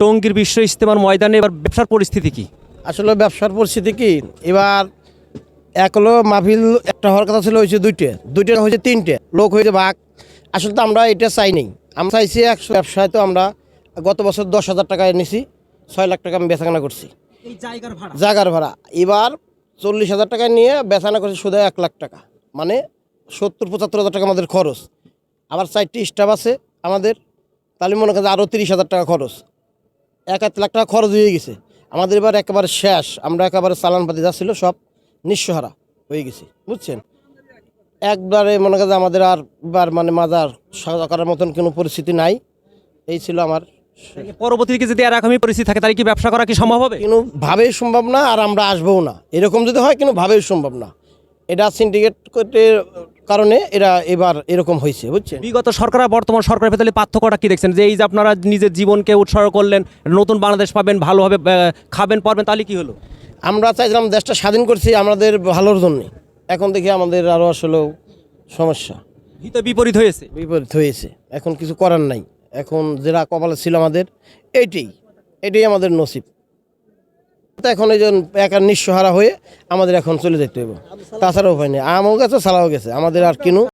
টঙ্গীর বিশ্ব ইস্তেমার ময়দানে এবার ব্যবসার পরিস্থিতি কি? আসলে ব্যবসার পরিস্থিতি কি? এবার এক হলো মাহফিল একটা হওয়ার কথা ছিল হয়েছে দুইটে। দুইটা হয়েছে তিনটে। লোক হয়েছে ভাগ। আসলে তো আমরা এটা চাই নাই। আমরা চাইছি একশো ব্যবসায় তো আমরা গত বছর দশ হাজার টাকায় এনেছি ছয় লাখ টাকা আমি বেচাকেনা করছি। জায়গার ভাড়া? এবার চল্লিশ হাজার টাকা নিয়ে বেচানা করছি শুধু এক লাখ টাকা। মানে সত্তর পঁচাত্তর হাজার টাকা আমাদের খরচ। আবার চারটি স্টাফ আছে আমাদের তাহলে মনে করেন আরও তিরিশ হাজার টাকা খরচ। এক এক লাখ টাকা খরচ হয়ে গেছে। আমাদের এবার একেবারে শেষ। আমরা একেবারে চালানপাতি যা ছিল সব নিঃস্বহারা হয়ে গেছি। বুঝছেন? একবারে মনে করেন আমাদের আর বার মানে মাজার সাজা করার মতন কোনো পরিস্থিতি নাই। এই ছিল আমার পরবর্তীতে যদি আর এরকমই পরিস্থিতি থাকে তাহলে কি ব্যবসা করা কি সম্ভব হবে? কোনো ভাবেই সম্ভব না আর আমরা আসবও না। এরকম যদি হয় কোনো ভাবেই সম্ভব না। এটা সিন্ডিকেট কারণে এরা এবার এরকম হয়েছে বুঝছেন? বিগত সরকার আর বর্তমান সরকারের ভেতরে পার্থক্যটা কি দেখছেন? যে এই যে আপনারা নিজের জীবনকে উৎসর্গ করলেন নতুন বাংলাদেশ পাবেন ভালোভাবে খাবেন পারবেন তাহলে কি হলো? আমরা চাইছিলাম দেশটা স্বাধীন করছি আমাদের ভালোর জন্য। এখন দেখি আমাদের আরও আসলে সমস্যা। হিতে বিপরীত হয়েছে? বিপরীত হয়েছে। এখন কিছু করার নাই। এখন যেটা কপালে ছিল আমাদের এইটাই। এটাই আমাদের নসিব। এখন এই জন্য একা নিঃস্বহারা হয়ে আমাদের এখন চলে যেতে হবে তাছাড়া উপায় নেই। আমও গেছে, সালাও গেছে। আমাদের আর কিনু।